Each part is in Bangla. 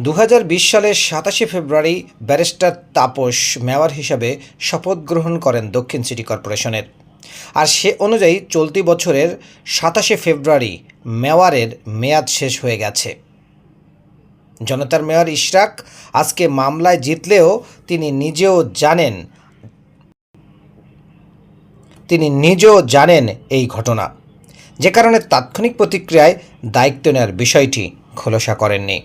দু হাজার বিশ সালের সাতাশে ফেব্রুয়ারি ব্যারিস্টার তাপস মেয়র হিসাবে শপথ গ্রহণ করেন দক্ষিণ সিটি কর্পোরেশনের। আর সে অনুযায়ী চলতি বছরের সাতাশে ফেব্রুয়ারি মেয়রের মেয়াদ শেষ হয়ে গেছে। জনতার মেয়র ইশরাক আজকে মামলায় জিতলেও তিনি নিজেও জানেন তিনি নিজেও জানেন এই ঘটনা। যে কারণে তাৎক্ষণিক প্রতিক্রিয়ায় দায়িত্ব নেওয়ার বিষয়টি খোলসা করেননি।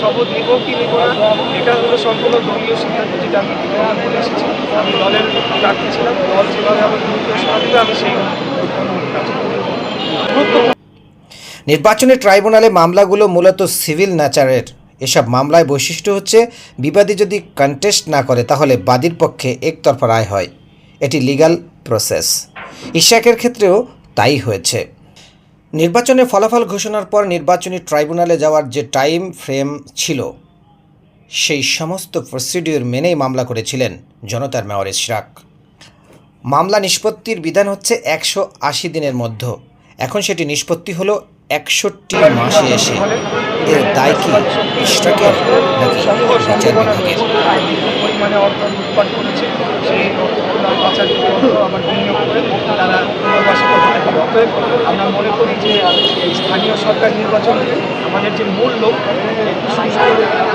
শপথ নিব কি নিব না, এটা হলো সম্পূর্ণ দলীয় সিদ্ধান্ত যেটা আমি গ্রহণ করে এসেছি। আমি দলের প্রার্থী ছিলাম, দল যেভাবে আমার নির্দেশনা দেবে আমি সেই নির্বাচনী ট্রাইব্যুনালে মামলাগুলো মূলত সিভিল ন্যাচারের। এসব মামলায় বৈশিষ্ট্য হচ্ছে, বিবাদী যদি কন্টেস্ট না করে, তাহলে বাদীর পক্ষে একতরফা রায় হয়। এটি লিগ্যাল প্রসেস। ইশাকের ক্ষেত্রেও তাই হয়েছে। নির্বাচনের ফলাফল ঘোষণার পর নির্বাচনী ট্রাইব্যুনালে যাওয়ার যে টাইম ফ্রেম ছিল, সেই সমস্ত প্রসিডিউর মেনেই মামলা করেছিলেন জনতার মেয়র ইশরাক। মামলা নিষ্পত্তির বিধান হচ্ছে একশো আশি দিনের মধ্যে। এখন সেটি নিষ্পত্তি হলো একষট্টি মাসে এসে। এর দায় কি ইশরাকের নাকি বিচার বিভাগের? অতএব আমরা মনে করি যে এই স্থানীয় সরকার নির্বাচনে আমাদের যে মূল লোক একটি সুষ্ঠু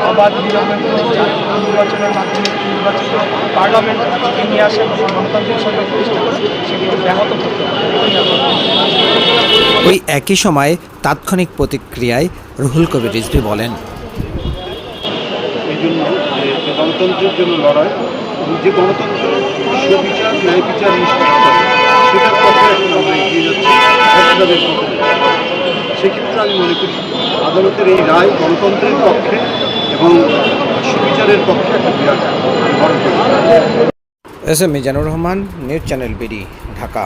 অবাধ নিরপেক্ষ জাতীয় নির্বাচনের মাধ্যমে নির্বাচিত পার্লামেন্ট থেকে নিয়ে আসে এবং গণতান্ত্রিক সরকার প্রতিষ্ঠা করে সেটিকে ব্যাহত করতে ওই একই সময় তাৎক্ষণিক প্রতিক্রিয়ায় রুহুল কবির রিজভি বলেন এই জন্য গণতন্ত্রের জন্য লড়াই যে গণতন্ত্র সুবিচার ন্যায় বিচার নিশ্চিত সেটার পক্ষে ফ্যাসিবাদের সেক্ষেত্রে আমি মনে করি আদালতের এই রায় গণতন্ত্রের পক্ষে এবং সুবিচারের পক্ষে একটা বিরাট S M Mizanur Rahman, news channel BD, Dhaka.